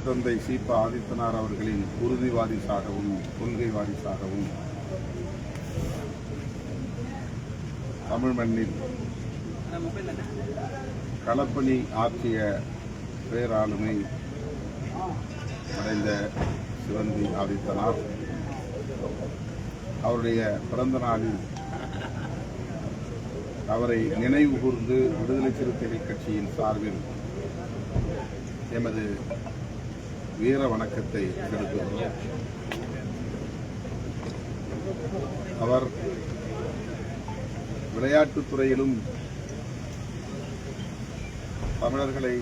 தந்தை சீபா ஆதித்தனார் அவர்களின் உறுதி வாரிசாகவும் கொள்கை வாரிசாகவும் தமிழ் மண்ணில் களப்பணி ஆற்றிய பேராளுமை அடைந்த சிவந்தி ஆதித்தனார் அவருடைய பிறந்த நாளில் அவரை நினைவு கூர்ந்து விடுதலை சிறுத்தைகள் கட்சியின் சார்பில் எமது வீர வணக்கத்தை செலுத்துகிறோம் அவர் விளையாட்டுத் துறையிலும் தமிழர்களை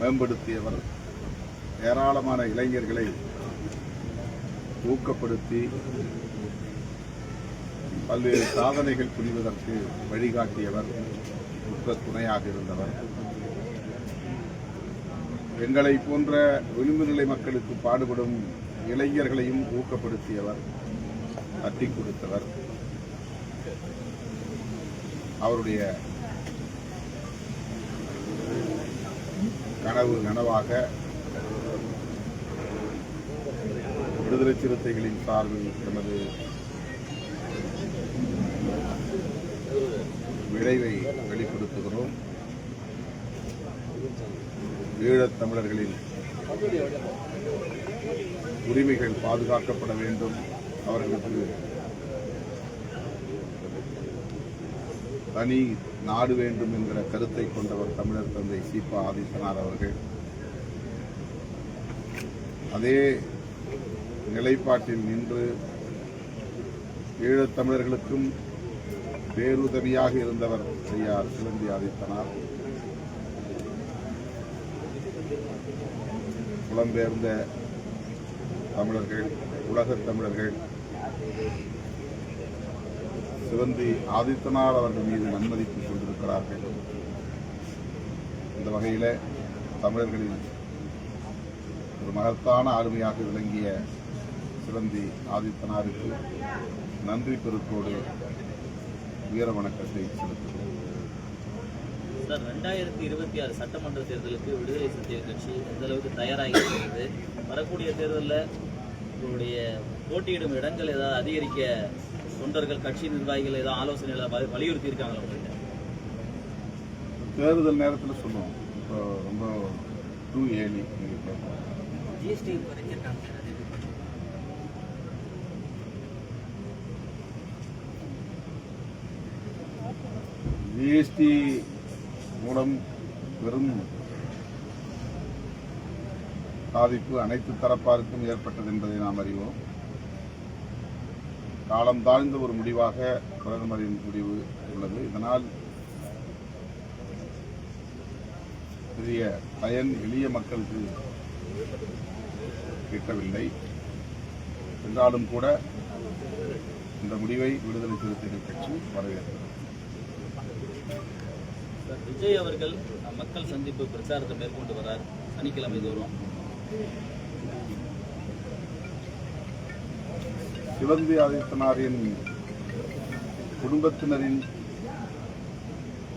மேம்படுத்தியவர் ஏராளமான இளைஞர்களை ஊக்கப்படுத்தி பல்வேறு சாதனைகள் புரிவதற்கு வழிகாட்டியவர் உற்ற துணையாக இருந்தவர். எங்களை போன்ற விளிம்பு நிலை மக்களுக்கு பாடுபடும் இளைஞர்களையும் ஊக்கப்படுத்தியவர் தட்டி கொடுத்தவர். அவருடைய கனவு நனவாக விடுதலை சிறுத்தைகளின் சார்பில் எமது விளைவை வெளிப்படுத்துகிறோம். ஈழத் தமிழர்களின் உரிமைகள் பாதுகாக்கப்பட வேண்டும். அவர்களுக்கு தனி நாடு வேண்டும் என்கிற கருத்தை கொண்டவர் தமிழர் தந்தை சீபா ஆதித்தனார் அவர்கள். அதே நிலைப்பாட்டில் நின்று ஈழத் தமிழர்களுக்கும் பேருதவியாக இருந்தவர் செய்யார் சிலந்தி ஆதித்தனார். புலம்பெயர்ந்த தமிழர்கள் உலகத் தமிழர்கள் சிவந்தி ஆதித்தனார் அவர்கள் மீது நன்மதிப்பு கொண்டிருக்கிறார்கள். இந்த வகையில் தமிழர்களின் ஒரு மகத்தான ஆளுமையாக விளங்கிய சிவந்தி ஆதித்தனாருக்கு நன்றி பெருக்கோடு வீர வணக்கத்தை செலுத்துகிறோம் சார் ரெண்டாயிரத்தி இருபத்தி ஆறு சட்டமன்ற தேர்தலுக்கு விடுதலை சிறுத்தைகள் கட்சி எந்த அளவுக்கு தயாராகி இருக்கிறது? வரக்கூடிய தேர்தலில் உங்களுடைய போட்டியிடும் இடங்கள் ஏதாவது அதிகரிக்க தொண்டர்கள் கட்சி நிர்வாகிகள் ஏதாவது ஆலோசனைகளை வலியுறுத்தி இருக்காங்களா உங்கள்கிட்ட? தேர்தல் நேரத்தில் சொன்னோம். இப்போ ரொம்ப டூ ஏழி நீங்கள் கேட்கணும் ஜிஎஸ்டி குறைஞ்சிருக்காங்க சார் அது ஜிஎஸ்டி மூலம் பெரும் பாதிப்பு அனைத்து தரப்பாருக்கும் ஏற்பட்டது என்பதை நாம் அறிவோம். காலம் தாழ்ந்த ஒரு முடிவாக பிரதமரின் முடிவு உள்ளது. இதனால் பெரிய பயன் எளிய மக்களுக்கு கிட்டவில்லை. என்றாலும் கூட இந்த முடிவை விடுதலை சிறுத்தைகள் கட்சி வரவேற்கிறது. விஜய் அவர்கள் மக்கள் சந்திப்பு பிரச்சாரத்தை மேற்கொண்டு வரார். சனிக்கிழமை தோறும். சிவந்தி ஆதித்தனாரின் குடும்பத்தினரின்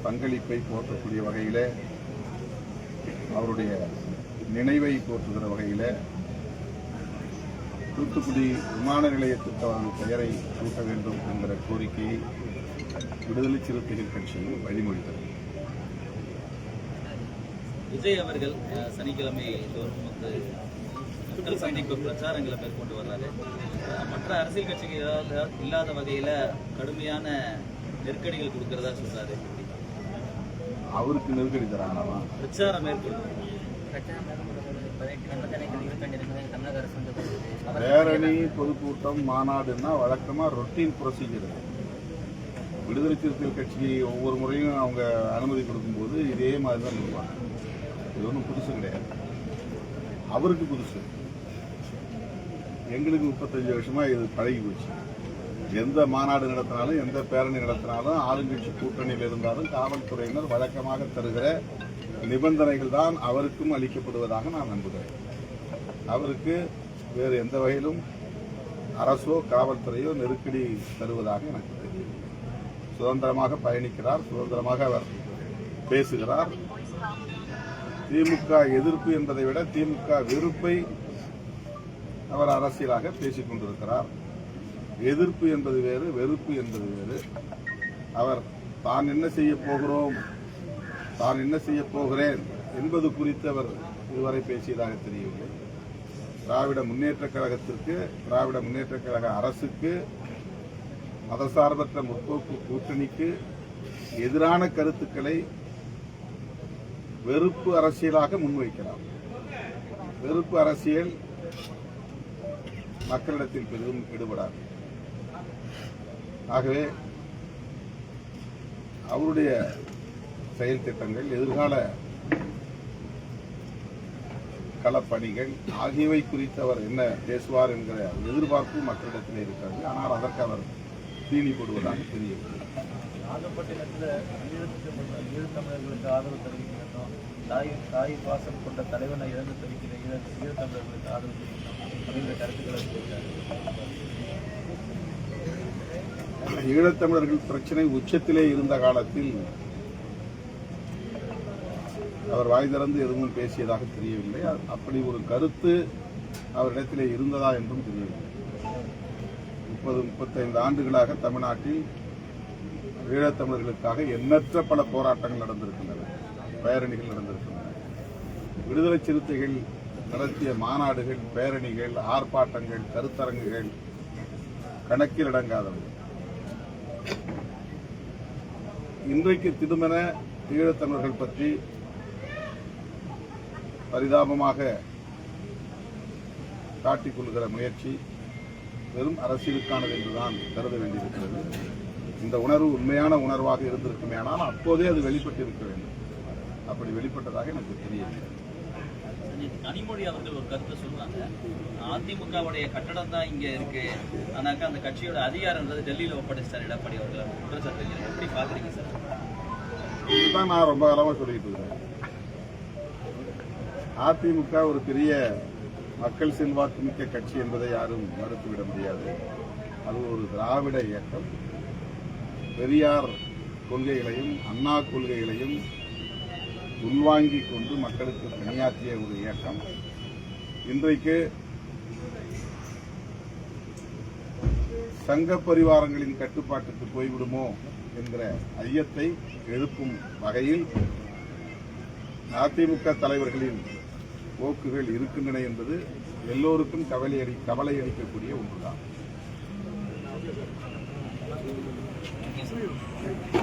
பங்களிப்பை போற்றக்கூடிய வகையில் அவருடைய நினைவை போற்றுகிற வகையில் தூத்துக்குடி விமான நிலையத்திற்கு அவரது பெயரை சூட்ட வேண்டும் என்கிற கோரிக்கையை விடுதலை சிறுத்தைகள் கட்சியில் வழிமொழித்தது விஜய் அவர்கள் சனிக்கிழமை தோறும் வந்து மக்கள் சந்திப்பு பிரச்சாரங்களை மேற்கொண்டு வர்றாரு. மற்ற அரசியல் கட்சிக்கு ஏதாவது இல்லாத வகையில கடுமையான நெருக்கடிகள் கொடுக்கறதா சொல்றாரு. அவருக்கு நெருக்கடி தராங்களாமா பிரச்சாரம் மேற்கொண்டு. பேரணி பொதுக்கூட்டம் மாநாடுன்னா வழக்கமாக ரொட்டீன் ப்ரொசீஜர் விடுதலை சிறுத்தைகள் கட்சி ஒவ்வொரு முறையும் அவங்க அனுமதி கொடுக்கும்போது இதே மாதிரி தான் நிறுவாங்க இது ஒன்றும் புதுசு கிடையாது. அவருக்கு புதுசு. எங்களுக்கு முப்பத்தஞ்சு வருஷமாக இது பழகி போச்சு. எந்த மாநாடு நடத்தினாலும் எந்த பேரணி நடத்தினாலும் ஆளுங்கட்சி கூட்டணியில் இருந்தாலும் காவல்துறையினர் வழக்கமாக தருகிற நிபந்தனைகள் தான் அவருக்கும் அளிக்கப்படுவதாக நான் நம்புகிறேன். அவருக்கு வேறு எந்த வகையிலும் அரசோ காவல்துறையோ நெருக்கடி தருவதாக எனக்கு தெரியும். சுதந்திரமாக பயணிக்கிறார் சுதந்திரமாக அவர் பேசுகிறார். திமுக எதிர்ப்பு என்பதை விட திமுக வெறுப்பை அவர் அரசியலாக பேசிக் கொண்டிருக்கிறார். எதிர்ப்பு என்பது வேறு வெறுப்பு என்பது வேறு. அவர் தான் என்ன செய்ய போகிறோம்? தான் என்ன செய்ய போகிறேன்? என்பது குறித்து அவர் இதுவரை பேசியதாக தெரியவில்லை. திராவிட முன்னேற்றக் கழகத்திற்கு திராவிட முன்னேற்றக் கழக அரசுக்கு மதசார்பற்ற முற்போக்கு கூட்டணிக்கு எதிரான கருத்துக்களை வெறுப்பு அரசியலாக முன்வைக்கிறார் வெறுப்பு அரசியல் மக்களிடத்தில் பெரிதும் ஈடுபடாது. ஆகவே அவருடைய செயல் திட்டங்கள் எதிர்கால களப்பணிகள் ஆகியவை குறித்து அவர் என்ன பேசுவார் என்கிற எதிர்பார்ப்பு மக்களிடத்தில் இருக்கிறது. ஆனால் அதற்கு அவர் தீனி போடுவதாக தெரியவில்லை. நாகப்பட்டினத்தில் ஆதரவு தெரிவிக்கின்றோம் தாய் தாய் வாசம் கொண்ட தலைவனை இழந்து தெரிவிக்கிற ஈழ ஈழத்தமிழர்களுக்கு ஆதரவு தெரிவிக்கிறோம் அப்படிங்கிற கருத்துக்களை சொல்லியிருக்காரு. ஈழத்தமிழர்கள் பிரச்சனை உச்சத்திலே இருந்த காலத்தில் அவர் வாய் திறந்து எதுவும் பேசியதாக தெரியவில்லை. அப்படி ஒரு கருத்து அவரிடத்திலே இருந்ததா என்றும் தெரியவில்லை. முப்பது முப்பத்தைந்து ஆண்டுகளாக தமிழ்நாட்டில் ஈழத்தமிழர்களுக்காக எண்ணற்ற பல போராட்டங்கள் நடந்திருக்கின்றன பேரணிகள் நடந்திருக்கின்றன. விடுதலை சிறுத்தைகள் நடத்திய மாநாடுகள் பேரணிகள் ஆர்ப்பாட்டங்கள் கருத்தரங்குகள் கணக்கில் அடங்காதவை. இன்றைக்கு திருமண ஈழத்தமிழர்கள் பற்றி பரிதாபமாக காட்டிக் கொள்கிற முயற்சி வெறும் அரசியலுக்கானது என்றுதான் கருத வேண்டியிருக்கிறது. இந்த உணர்வு உண்மையான உணர்வாக இருந்திருக்குமே ஆனால் அப்போதே அது வெளிப்பட்டிருக்க வேண்டும். அப்படி வெளிப்பட்டதாக எனக்கு தெரியவில்லை. சஞ்சய், கனிமொழி அவர்கள் ஒரு கருத்தை சொல்றாங்க. அதிமுகவுடைய கட்டடம் தான் இங்க இருக்கு. ஆனாக்கா அந்த கட்சியோட அதிகாரம்ன்றது டெல்லியில ஒப்படைச்சிட்டார் எடப்பாடி அவர்கள். குற்றச்சாட்டு. எப்படி பாக்குறீங்க சார்? இதுதான் நான் ரொம்ப காலமாக சொல்லிட்டு இருக்கிறேன் அதிமுக ஒரு பெரிய மக்கள் செல்வாக்கு மிக்க கட்சி என்பதை யாரும் மறுத்துவிட முடியாது. அது ஒரு திராவிட இயக்கம். பெரியார் கொள்கைகளையும் அண்ணா கொள்கைகளையும் உள்வாங்கி கொண்டு மக்களுக்கு பணியாற்றிய ஒரு இயக்கம். இன்றைக்கு சங்க பரிவாரங்களின் கட்டுப்பாட்டுக்கு போய்விடுமோ என்கிற ஐயத்தை எழுப்பும் வகையில் அதிமுக தலைவர்களின் போக்குகள் இருக்கின்றன என்பது எல்லோருக்கும் கவலை அடி கவலை அளிக்கக்கூடிய ஒன்றுதான். tranquilo.